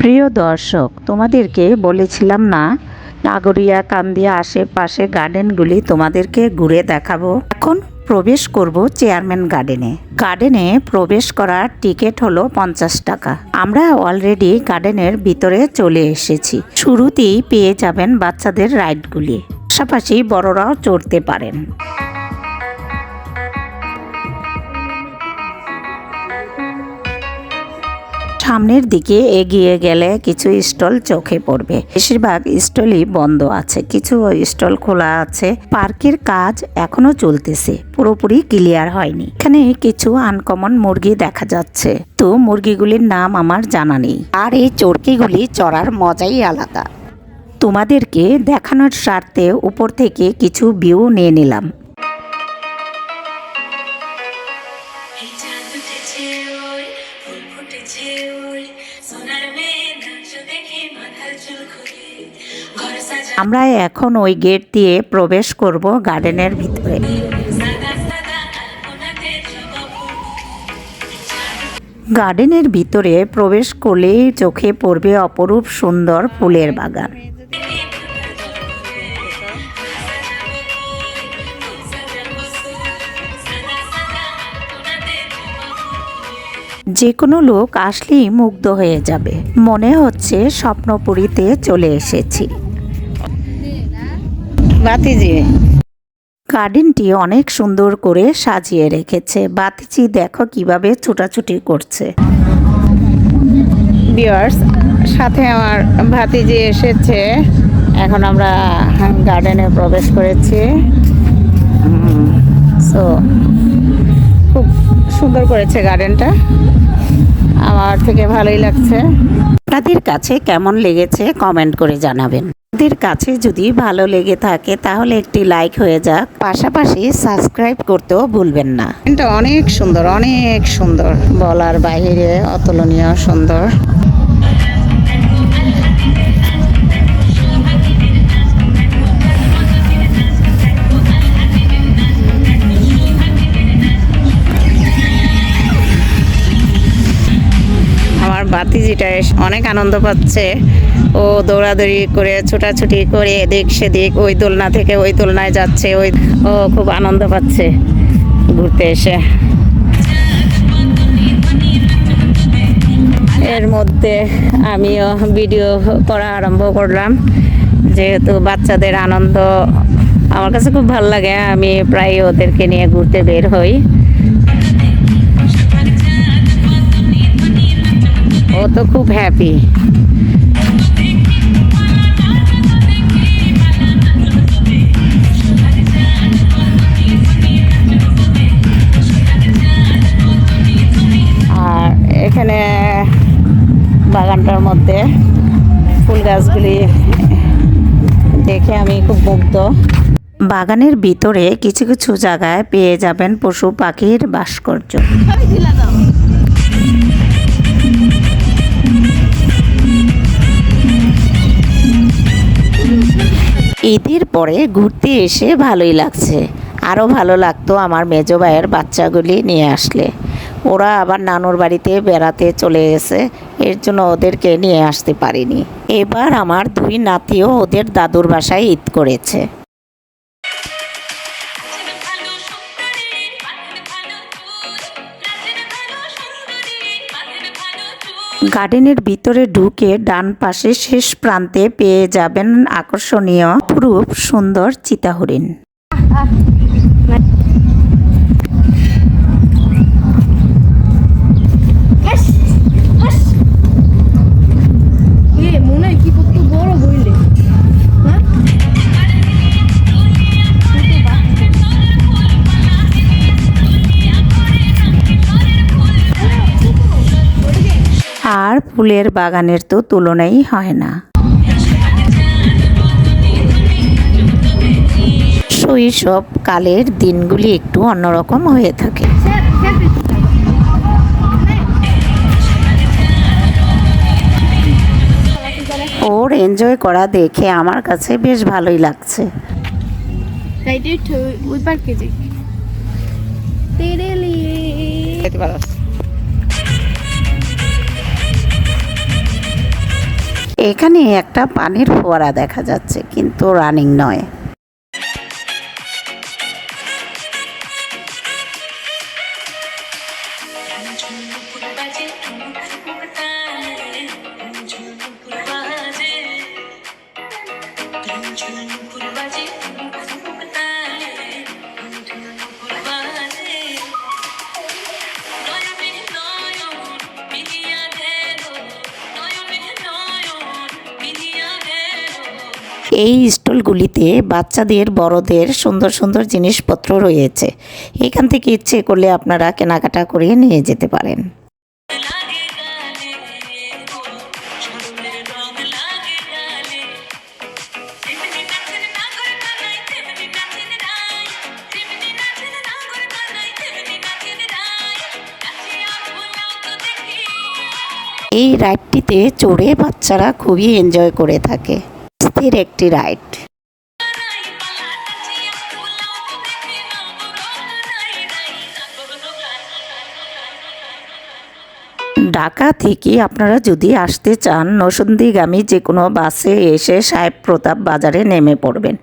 প্রিয় দর্শক, তোমাদেরকে বলেছিলাম না, নাগরিয়া, কান্দিয়া আশেপাশে গার্ডেনগুলি তোমাদেরকে ঘুরে দেখাবো। এখন প্রবেশ করব চেয়ারম্যান গার্ডেনে। গার্ডেনে প্রবেশ করার টিকিট হলো পঞ্চাশ টাকা। আমরা অলরেডি গার্ডেনের ভিতরে চলে এসেছি। শুরুতেই পেয়ে যাবেন বাচ্চাদের রাইডগুলি। পাশাপাশি বড়রাও চড়তে পারেন। সামনের দিকে এগিয়ে গেলে কিছু স্টল চোখে পড়বে। বেশিরভাগ স্টলই বন্ধ আছে, কিছু স্টল খোলা আছে। পার্কের কাজ এখনও চলতেছে, পুরোপুরি ক্লিয়ার হয়নি। এখানে কিছু আনকমন মুরগি দেখা যাচ্ছে। তো মুরগিগুলির নাম আমার জানা নেই। আর এই চরকিগুলি চড়ার মজাই আলাদা। তোমাদেরকে দেখানোর স্বার্থে উপর থেকে কিছু ভিউ নিয়ে নিলাম। আমরা এখন ওই গেট দিয়ে প্রবেশ করব গার্ডেনের ভিতরে। গার্ডেনের ভিতরে প্রবেশ করলেই চোখে পড়বে অপরূপ সুন্দর ফুলের বাগান। যে কোনো লোক আসলেই মুগ্ধ হয়ে যাবে। মনে হচ্ছে স্বপ্নপুরীতে চলে এসেছি। বাতিজি। গার্ডেনটি অনেক সুন্দর করে সাজিয়ে রেখেছে। বাতিচি দেখো কীভাবে ছোটাছুটি করছে। বিয়ার্স সাথে আমার ভাতিজি এসেছে। এখন আমরা গার্ডেনে প্রবেশ করেছি। সো খুব সুন্দর করেছে গার্ডেনটা। আমার থেকে ভালোই লাগছে। আপনাদের কাছে কেমন লেগেছে কমেন্ট করে জানাবেন। আপনাদের কাছে যদি ভালো লেগে থাকে, তাহলে একটি লাইক হয়ে যাক। পাশাপাশি সাবস্ক্রাইব করতেও ভুলবেন না। এটা অনেক সুন্দর অনেক সুন্দর। বলার বাইরে অতুলনীয় সুন্দর। এস- অনেক আনন্দ পাচ্ছে। ও দৌড়াদৌড়ি করে, ছোটাছুটি করে, এদিক সেদিক, ওই দোলনা থেকে ওই দোলনায় যাচ্ছে, ওই ও খুব আনন্দ পাচ্ছে ঘুরতে এসে। এর মধ্যে আমিও ভিডিও করা আরম্ভ করলাম, যেহেতু বাচ্চাদের আনন্দ আমার কাছে খুব ভালো লাগে, আমি প্রায় ওদেরকে নিয়ে ঘুরতে বের হই। ও তো খুব হ্যাপি আর এখানে বাগানটার মধ্যে ফুল গাছগুলি দেখে আমি খুব মুগ্ধ। বাগানের ভিতরে কিছু কিছু জায়গায় পেয়ে যাবেন পশু পাখির ভাস্কর্য। ঈদের পরে ঘুরতে এসে ভালোই লাগছে। আরও ভালো লাগতো আমার মেজো ভাইয়ের বাচ্চাগুলি নিয়ে আসলে। ওরা আবার নানুর বাড়িতে বেড়াতে চলে গেছে, এর জন্য ওদেরকে নিয়ে আসতে পারিনি। এবার আমার দুই নাতিও ওদের দাদুর বাসায় ঈদ করেছে। গার্ডেনের ভিতরে ঢুকে ডান পাশে শেষ প্রান্তে পেয়ে যাবেন আকর্ষণীয় রূপ সুন্দর চিতাহরিণ। ফুলের বাগানের তো তুলনাই হয় না। শৈশব কালের দিনগুলি একটু অন্যরকম হয়ে থাকে। ওর এনজয় করা দেখে আমার কাছে বেশ ভালোই লাগছে। ওই তেরে লিয়ে। এখানে একটা পানির ফোয়ারা দেখা যাচ্ছে কিন্তু রানিং নয়। এই স্টলগুলিতে বাচ্চাদের, বড়দের সুন্দর সুন্দর জিনিসপত্র রয়েছে। এখান থেকে ইচ্ছে করলে আপনারা কেনাকাটা করে নিয়ে যেতে পারেন। এই রাইডটিতে চড়ে বাচ্চারা খুবই এনজয় করে থাকে। স্থির একটি রাইড। ঢাকা থেকে আপনারা যদি আসতে চান নসন্দিগামী যে কোনো বাসে এসে সাহেব প্রতাপ বাজারে নেমে পড়বেন।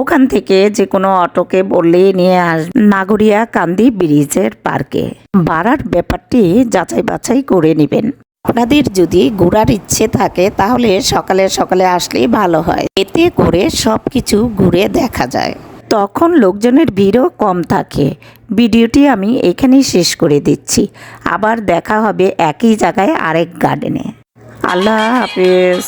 ওখান থেকে যে কোনো অটোকে বললেই নিয়ে আস নাগরিয়া কান্দি ব্রিজের পার্কে। ভাড়ার ব্যাপারটি যাচাই বাছাই করে নেবেন। আপনাদের যদি ঘোরার ইচ্ছে থাকে, তাহলে সকালে সকালে আসলেই ভালো হয়। এতে করে সব কিছু ঘুরে দেখা যায়। তখন লোকজনের ভিড়ও কম থাকে। ভিডিওটি আমি এখানেই শেষ করে দিচ্ছি। আবার দেখা হবে একই জায়গায় আরেক গার্ডেনে আল্লাহ হাফেজ।